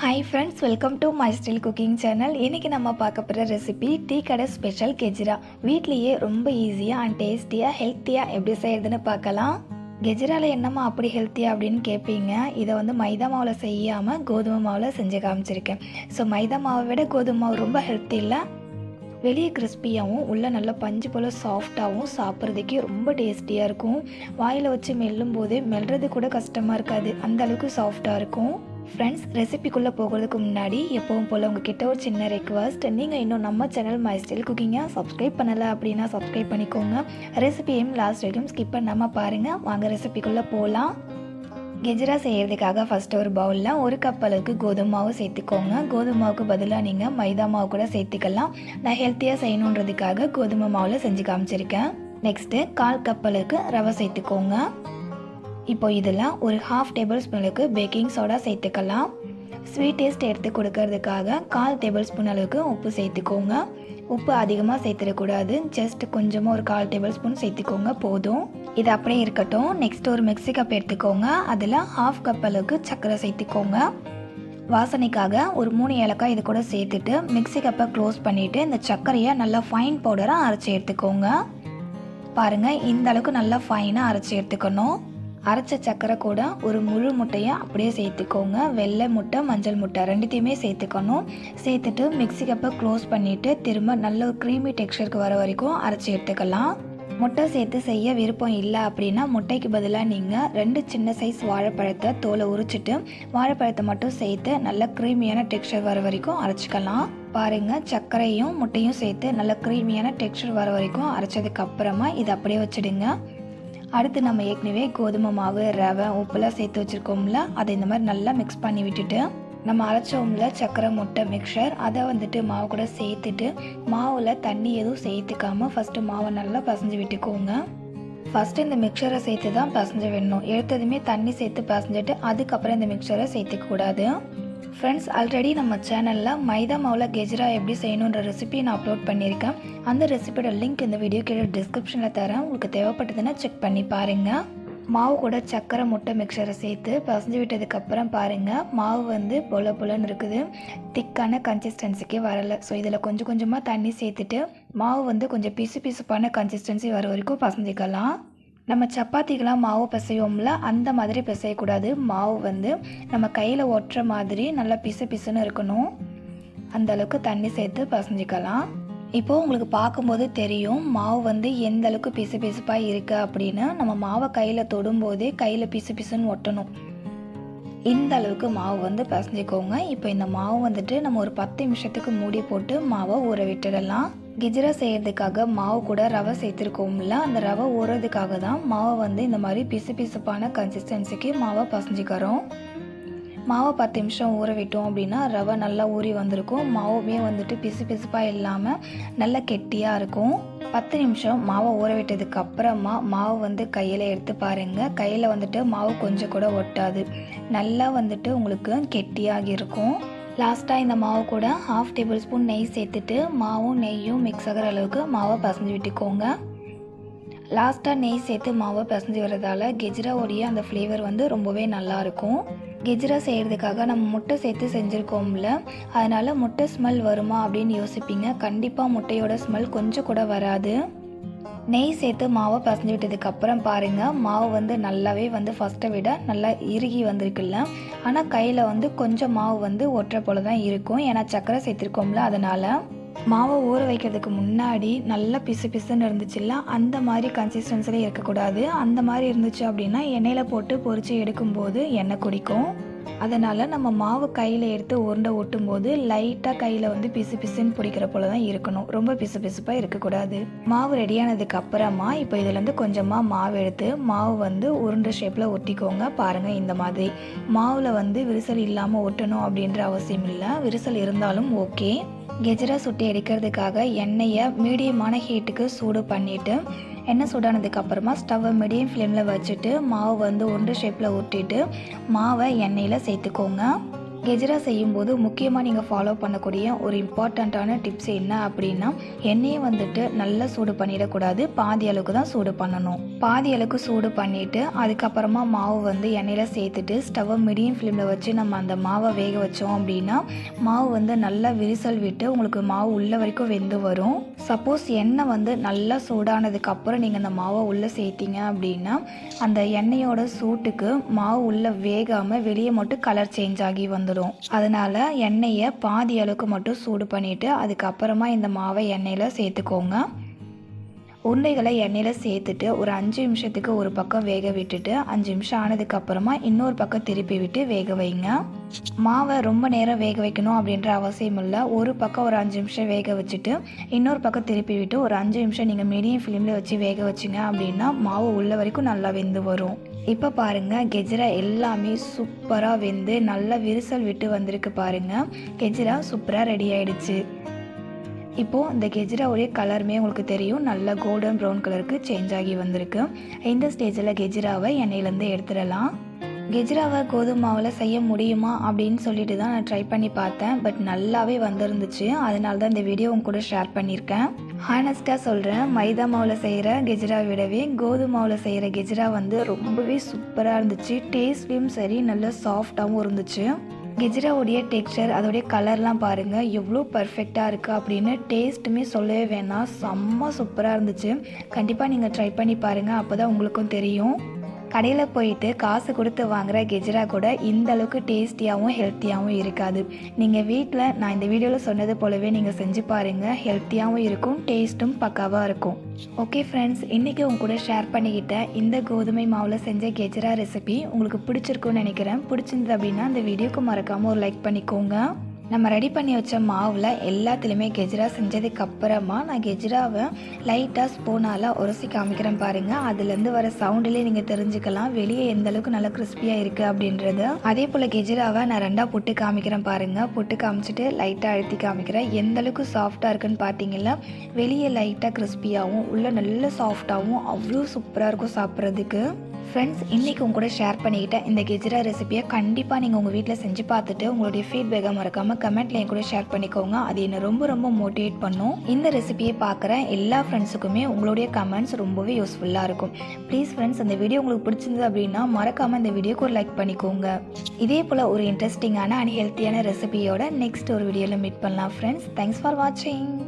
Hi friends welcome to my style cooking channel இன்றைக்கி நம்ம பார்க்க போகிற ரெசிபி டீ கடை ஸ்பெஷல் கெஜ்ரா. வீட்லேயே ரொம்ப ஈஸியாக அண்ட் டேஸ்டியாக ஹெல்த்தியாக எப்படி செய்யறதுன்னு பார்க்கலாம். கெஜ்ராவில் என்னம்மா அப்படி ஹெல்த்தியாக அப்படின்னு கேட்பீங்க இதை வந்து மைதா மாவில் செய்யாமல் கோதுமை மாவில் செஞ்சு காமிச்சிருக்கேன். ஸோ மைதா மாவை விட கோதுமை மாவு ரொம்ப ஹெல்த்தி இல்லை. வெளியே கிறிஸ்பியாகவும் உள்ளே நல்லா பஞ்சு போல் சாஃப்டாகவும் சாப்பிட்றதுக்கே ரொம்ப டேஸ்டியாக இருக்கும். வாயில் வச்சு மெல்லும் போது மெல்றது கூட கஷ்டமாக இருக்காது. அந்த அளவுக்கு சாஃப்டாக இருக்கும். ஃப்ரெண்ட்ஸ் ரெசிபிக்குள்ளே போகிறதுக்கு முன்னாடி எப்பவும் போல் உங்ககிட்ட ஒரு சின்ன ரெக்வஸ்ட் நீங்கள் இன்னும் நம்ம சேனல் மை ஸ்டைல் குக்கிங்காக சப்ஸ்கிரைப் பண்ணலை அப்படின்னா சப்ஸ்கிரைப் பண்ணிக்கோங்க. ரெசிபியையும் லாஸ்ட் வரைக்கும் ஸ்கிப் பண்ணாமல் பாருங்கள் வாங்க ரெசிபிக்குள்ளே போகலாம் கெஜ்ரா செய்கிறதுக்காக ஃபஸ்ட்டு ஒரு பவுலில் ஒரு கப் அளவுக்கு கோதுமை மாவு சேர்த்துக்கோங்க. கோதுமை மாவுக்கு பதிலாக நீங்கள் மைதா மாவு கூட சேர்த்துக்கலாம். நான் ஹெல்த்தியாக செய்யணுன்றதுக்காக கோதுமை மாவில் செஞ்சு காமிச்சிருக்கேன். நெக்ஸ்ட்டு கால் கப் அளவுக்கு ரவை சேர்த்துக்கோங்க. இப்போ இதில் ஒரு ஹாஃப் டேபிள் ஸ்பூனுக்கு பேக்கிங் சோடா சேர்த்துக்கலாம். ஸ்வீட் டேஸ்ட் எடுத்து கொடுக்கறதுக்காக கால் டேபிள் ஸ்பூன் அளவுக்கு உப்பு சேர்த்துக்கோங்க. உப்பு அதிகமாக சேர்த்துடக்கூடாது. ஜஸ்ட் கொஞ்சமாக ஒரு கால் டேபிள் ஸ்பூன் சேர்த்துக்கோங்க போதும். இது அப்படியே இருக்கட்டும். நெக்ஸ்ட் ஒரு மிக்ஸி கப் எடுத்துக்கோங்க. அதில் ஹாஃப் கப் அளவுக்கு சர்க்கரை சேர்த்துக்கோங்க. வாசனைக்காக ஒரு மூணு ஏலக்காய் இது கூட சேர்த்துட்டு மிக்ஸி கப்பை க்ளோஸ் பண்ணிவிட்டு இந்த சர்க்கரையை நல்லா ஃபைன் பவுடராக அரைச்சி எடுத்துக்கோங்க. பாருங்கள் இந்த அளவுக்கு நல்லா ஃபைனாக அரைச்சி எடுத்துக்கணும். அரைச்ச சர்க்கரை கூட ஒரு முழு முட்டையை அப்படியே சேர்த்துக்கோங்க. வெள்ளை முட்டை மஞ்சள் முட்டை ரெண்டுத்தையுமே சேர்த்துக்கணும். சேர்த்துட்டு மிக்ஸி கப்பை க்ளோஸ் பண்ணிவிட்டு திரும்ப நல்ல ஒரு க்ரீமி டெக்ஸ்டருக்கு வர வரைக்கும் அரைச்சி எடுத்துக்கலாம். முட்டை சேர்த்து செய்ய விருப்பம் இல்லை அப்படின்னா முட்டைக்கு பதிலாக நீங்கள் ரெண்டு சின்ன சைஸ் வாழைப்பழத்தை தோலை உரிச்சிட்டு வாழைப்பழத்தை மட்டும் சேர்த்து நல்ல க்ரீமியான டெக்ஸ்டர் வர வரைக்கும் அரைச்சிக்கலாம். பாருங்கள் சர்க்கரையும் முட்டையும் சேர்த்து நல்ல க்ரீமியான டெக்ஸ்டர் வர வரைக்கும் அரைச்சதுக்கு அப்புறமா இதை அப்படியே வச்சுடுங்க. அடுத்து நம்ம ஏற்கனவே கோதுமை மாவு ரவை உப்புலாம் சேர்த்து வச்சுருக்கோம்ல அதை இந்த மாதிரி நல்லா மிக்ஸ் பண்ணி விட்டுட்டு நம்ம அரைச்சோம்ல சக்கரை முட்டை மிக்சர் அதை வந்துட்டு மாவு கூட சேர்த்துட்டு மாவில் தண்ணி எதுவும் சேர்த்துக்காம ஃபஸ்ட்டு மாவை நல்லா பசஞ்சு விட்டுக்கோங்க. ஃபஸ்ட்டு இந்த மிக்சரை சேர்த்து தான் பசஞ்சு விடணும். எடுத்ததுமே தண்ணி சேர்த்து பசஞ்சிட்டு அதுக்கப்புறம் இந்த மிக்சரை சேர்த்துக்கூடாது ஃப்ரெண்ட்ஸ் ஆல்ரெடி நம்ம சேனலில் மைதா மாவில் கெஜ்ரா எப்படி செய்யணுன்ற ரெசிபி நான் அப்லோட் பண்ணியிருக்கேன். அந்த ரெசிபியோட லிங்க் இந்த வீடியோ கீழே டிஸ்கிரிப்ஷனில் தரேன். உங்களுக்கு தேவைப்பட்டதுன்னா செக் பண்ணி பாருங்கள் மாவு கூட சக்கரை முட்டை மிக்சரை சேர்த்து பசஞ்சு விட்டதுக்கப்புறம் பாருங்கள் மாவு வந்து பொல பொலன்னு இருக்குது. திக்கான கன்சிஸ்டன்சிக்கே வரலை. ஸோ இதில் கொஞ்சம் கொஞ்சமாக தண்ணி சேர்த்துட்டு மாவு வந்து கொஞ்சம் பிசு பிசுப்பான கன்சிஸ்டன்சி வர வரைக்கும் பசஞ்சிக்கலாம். நம்ம சப்பாத்திக்கெலாம் மாவு பிசைவோம்ல அந்த மாதிரி பிசையக்கூடாது. மாவு வந்து நம்ம கையில் ஒட்டுற மாதிரி நல்லா பிசு பிசுன்னு இருக்கணும். அந்த அளவுக்கு தண்ணி சேர்த்து பசஞ்சிக்கலாம். இப்போது உங்களுக்கு பார்க்கும்போது தெரியும் மாவு வந்து எந்த அளவுக்கு பிசு பிசுப்பாக இருக்குது அப்படின்னு. நம்ம மாவை கையில் தொடும்போதே கையில் பிசு பிசுன்னு ஒட்டணும். இந்த அளவுக்கு மாவு வந்து பிசைஞ்சிக்கோங்க. இப்போ இந்த மாவு வந்துட்டு நம்ம ஒரு பத்து நிமிஷத்துக்கு மூடி போட்டு மாவை ஊற விட்டுடலாம். கிஜரா செய்கிறதுக்காக மாவு கூட ரவை சேர்த்துருக்கோம்ல அந்த ரவை ஓடுறதுக்காக தான் மாவை வந்து இந்த மாதிரி பிசு பிசுப்பான கன்சிஸ்டன்சிக்கு மாவை பசஞ்சிக்கிறோம். மாவை பத்து நிமிஷம் ஊற விட்டோம் அப்படின்னா ரவை நல்லா ஊறி வந்திருக்கும். மாவுமே வந்துட்டு பிசு பிசுப்பாக இல்லாமல் நல்லா கெட்டியாக இருக்கும். பத்து நிமிஷம் மாவை ஊற விட்டதுக்கு அப்புறமா மாவு வந்து கையில் எடுத்து பாருங்கள் கையில் வந்துட்டு மாவு கொஞ்சம் கூட ஒட்டாது. நல்லா வந்துட்டு உங்களுக்கு கெட்டியாகி இருக்கும். லாஸ்ட்டாக இந்த மாவு கூட ஹாஃப் டேபிள் ஸ்பூன் நெய் சேர்த்துட்டு மாவும் நெய்யும் மிக்ஸ் ஆகிற அளவுக்கு மாவை பசஞ்சு விட்டுக்கோங்க. லாஸ்ட்டாக நெய் சேர்த்து மாவை பிசைஞ்சு வரதால கெஜ்ராவுடைய அந்த ஃப்ளேவர் வந்து ரொம்பவே நல்லாயிருக்கும் கெஜ்ரா செய்கிறதுக்காக நம்ம முட்டை சேர்த்து செஞ்சுருக்கோம்ல அதனால் முட்டை ஸ்மெல் வருமா அப்படின்னு யோசிப்பீங்க. கண்டிப்பாக முட்டையோட ஸ்மெல் கொஞ்சம் கூட வராது. நெய் சேர்த்து மாவை பசஞ்சு விட்டதுக்கப்புறம் பாருங்கள் மாவு வந்து நல்லாவே வந்து ஃபஸ்ட்டை விட நல்லா இறுகி வந்திருக்குல்ல. ஆனால் கையில் வந்து கொஞ்சம் மாவு வந்து ஒற்றை போல தான் இருக்கும். ஏன்னா சக்கரை சேர்த்துருக்கோம்ல அதனால். மாவை ஊற வைக்கிறதுக்கு முன்னாடி நல்லா பிசு பிசுன்னு இருந்துச்சுல்ல அந்த மாதிரி கன்சிஸ்டன்சியில் இருக்கக்கூடாது. அந்த மாதிரி இருந்துச்சு அப்படின்னா எண்ணெயில் போட்டு பொறிச்சு எடுக்கும்போது எண்ணெய் குடிக்கும். அதனால் நம்ம மாவு கையில் எடுத்து உருண்டை ஒட்டும்போது லைட்டாக கையில் வந்து பிசு பிசுன்னு பிடிக்கிற போல தான் இருக்கணும். ரொம்ப பிசு பிசுப்பாக இருக்கக்கூடாது. மாவு ரெடியானதுக்கு அப்புறமா இப்போ இதுலேருந்து கொஞ்சமாக மாவு எடுத்து மாவு வந்து உருண்டை ஷேப்பில் ஒட்டிக்கோங்க. பாருங்கள் இந்த மாதிரி. மாவில் வந்து விரிசல் இல்லாமல் ஒட்டணும் அப்படின்ற அவசியம் இல்லை. விரிசல் இருந்தாலும் ஓகே கெஜரா சுட்டி எடுக்கிறதுக்காக எண்ணெயை மீடியமான ஹீட்டுக்கு சூடு பண்ணிவிட்டு எண்ணெய் சூடானதுக்கு அப்புறமா ஸ்டவ்வை மீடியம் ஃப்ளேமில் வச்சுட்டு மாவு வந்து உருண்டை ஷேப்பில் ஊற்றிட்டு மாவை எண்ணெயில் சேர்த்துக்கோங்க. கெஜ்ரா செய்யும்போது முக்கியமாக நீங்கள் ஃபாலோ பண்ணக்கூடிய ஒரு இம்பார்ட்டண்ட்டான டிப்ஸ் என்ன அப்படின்னா எண்ணெயை வந்துட்டு நல்லா சூடு பண்ணிடக்கூடாது. பாதி அளவுக்கு தான் சூடு பண்ணணும். பாதி அளவுக்கு சூடு பண்ணிவிட்டு அதுக்கப்புறமா மாவு வந்து எண்ணெயில் சேர்த்துட்டு ஸ்டவ்வை மீடியம் ஃப்ளேமில் வச்சு நம்ம அந்த மாவை வேக வச்சோம் அப்படின்னா மாவு வந்து நல்லா விரிசல் விட்டு உங்களுக்கு மாவு உள்ள வரைக்கும் வெந்து வரும். சப்போஸ் எண்ணெய் வந்து நல்லா சூடானதுக்கப்புறம் நீங்கள் அந்த மாவை உள்ளே சேர்த்திங்க அப்படின்னா அந்த எண்ணெயோட சூட்டுக்கு மாவு உள்ளே வேகாமல் வெளியே மட்டும் கலர் சேஞ்ச் ஆகி வந்துடும். அதனால் எண்ணெயை பாதி அளவுக்கு மட்டும் சூடு பண்ணிவிட்டு அதுக்கப்புறமா இந்த மாவை எண்ணெயில் சேர்த்துக்கோங்க. உருண்டைகளை எண்ணெயில் சேர்த்துட்டு ஒரு அஞ்சு நிமிஷத்துக்கு ஒரு பக்கம் வேக விட்டுட்டு அஞ்சு நிமிஷம் ஆனதுக்கப்புறமா இன்னொரு பக்கம் திருப்பி விட்டு வேக வைங்க. மாவை ரொம்ப நேரம் வேக வைக்கணும் அப்படின்ற அவசியம் இல்லை. ஒரு பக்கம் ஒரு அஞ்சு நிமிஷம் வேக வச்சுட்டு இன்னொரு பக்கம் திருப்பி விட்டு ஒரு அஞ்சு நிமிஷம் நீங்கள் மீடியம் ஃப்ளேமில் வச்சு வேக வச்சிங்க அப்படின்னா மாவு உள்ள வரைக்கும் நல்லா வெந்து வரும். இப்போ பாருங்கள் கெஜ்ரா எல்லாமே சூப்பராக வெந்து நல்லா விரிசல் விட்டு வந்திருக்கு பாருங்கள் கெஜ்ரா சூப்பராக ரெடி ஆயிடுச்சு. இப்போது இந்த கெஜிராவுடைய கலருமே உங்களுக்கு தெரியும். நல்ல கோல்டன் ப்ரௌன் கலருக்கு சேஞ்ச் ஆகி வந்திருக்கு. இந்த ஸ்டேஜில் கெஜ்ராவை எண்ணெயிலேருந்து எடுத்துடலாம். கெஜ்ராவை கோதுமை மாவில் செய்ய முடியுமா அப்படின்னு சொல்லிட்டு தான் நான் ட்ரை பண்ணி பார்த்தேன். பட் நல்லாவே வந்திருந்துச்சு. அதனால தான் இந்த வீடியோ உங்க கூட ஷேர் பண்ணியிருக்கேன். ஹானஸ்ட்டாக சொல்கிறேன் மைதா மாவில் செய்கிற கெஜ்ரா விடவே கோதுமை மாவில் செய்கிற கெஜ்ரா வந்து ரொம்பவே சூப்பராக இருந்துச்சு. டேஸ்ட்லேயும் சரி நல்லா சாஃப்டாகவும் இருந்துச்சு. கெஜ்ராவுடைய டெக்ஸ்டர் அதோடைய கலர்லாம் பாருங்கள் எவ்வளோ பர்ஃபெக்டாக இருக்குது அப்படின்னு டேஸ்ட்டுமே சொல்லவே வேணாம். செம்ம சூப்பராக இருந்துச்சு. கண்டிப்பாக நீங்கள் ட்ரை பண்ணி பாருங்கள் அப்போ தான் உங்களுக்கும் தெரியும். கடையில் போயிட்டு காசு கொடுத்து வாங்குற கெஜ்ரா கூட இந்த அளவுக்கு டேஸ்டியாகவும் ஹெல்த்தியாகவும் இருக்காது. நீங்கள் வீட்டில் நான் இந்த வீடியோவில் சொன்னது போலவே நீங்கள் செஞ்சு பாருங்கள் ஹெல்த்தியாகவும் இருக்கும் டேஸ்ட்டும் பக்காவாக இருக்கும். ஓகே ஃப்ரெண்ட்ஸ் இன்றைக்கி உங்க கூட ஷேர் பண்ணிக்கிட்ட இந்த கோதுமை மாவில் செஞ்ச கெஜ்ரா ரெசிபி உங்களுக்கு பிடிச்சிருக்குன்னு நினைக்கிறேன். பிடிச்சிருந்தது அப்படின்னா அந்த வீடியோக்கு மறக்காமல் ஒரு லைக் பண்ணிக்கோங்க. நம்ம ரெடி பண்ணி வச்ச மாவில் எல்லாத்துலேயுமே கெஜ்ரா செஞ்சதுக்கு அப்புறமா நான் கெஜ்ராவை லைட்டாக ஸ்பூனால் உரசி காமிக்கிறேன் பாருங்கள் அதுலேருந்து வர சவுண்டிலே நீங்கள் தெரிஞ்சுக்கலாம். வெளியே எந்த அளவுக்கு நல்லா கிறிஸ்பியாக இருக்குது அப்படின்றது. அதே போல் கெஜ்ராவை நான் ரெண்டாக புட்டு காமிக்கிறேன் பாருங்கள் புட்டு காமிச்சிட்டு லைட்டாக அழுத்தி காமிக்கிறேன். எந்த அளவுக்கு சாஃப்டாக இருக்குன்னு பார்த்தீங்கன்னா வெளியே லைட்டாக கிறிஸ்பியாகவும் உள்ளே நல்ல சாஃப்டாகவும் அவ்வளோ சூப்பராக இருக்கும் சாப்பிட்றதுக்கு. ஃப்ரெண்ட்ஸ் இன்றைக்கி உங்க கூட ஷேர் பண்ணிக்கிட்ட இந்த கெஜ்ரா ரெசிபியை கண்டிப்பாக நீங்கள் உங்கள் வீட்டில் செஞ்சு பார்த்துட்டு உங்களுடைய ஃபீட்பேக்கை மறக்காமல் கமெண்ட்டில் என் கூட ஷேர் பண்ணிக்கோங்க. அது என்னை ரொம்ப ரொம்ப மோட்டிவேட் பண்ணும். இந்த ரெசிபியை பார்க்குற எல்லா ஃப்ரெண்ட்ஸுக்குமே உங்களுடைய கமெண்ட்ஸ் ரொம்பவே யூஸ்ஃபுல்லாக இருக்கும். ப்ளீஸ் ஃப்ரெண்ட்ஸ் அந்த வீடியோ உங்களுக்கு பிடிச்சிருந்தது அப்படின்னா மறக்காமல் இந்த வீடியோக்கு ஒரு லைக் பண்ணிக்கோங்க. இதே போல் ஒரு இன்ட்ரெஸ்டிங்கான அண்ட் ஹெல்த்தியான ரெசிபியோட நெக்ஸ்ட் ஒரு வீடியோவில் மீட் பண்ணலாம் ஃப்ரெண்ட்ஸ் தேங்க்ஸ் ஃபார் வாட்சிங்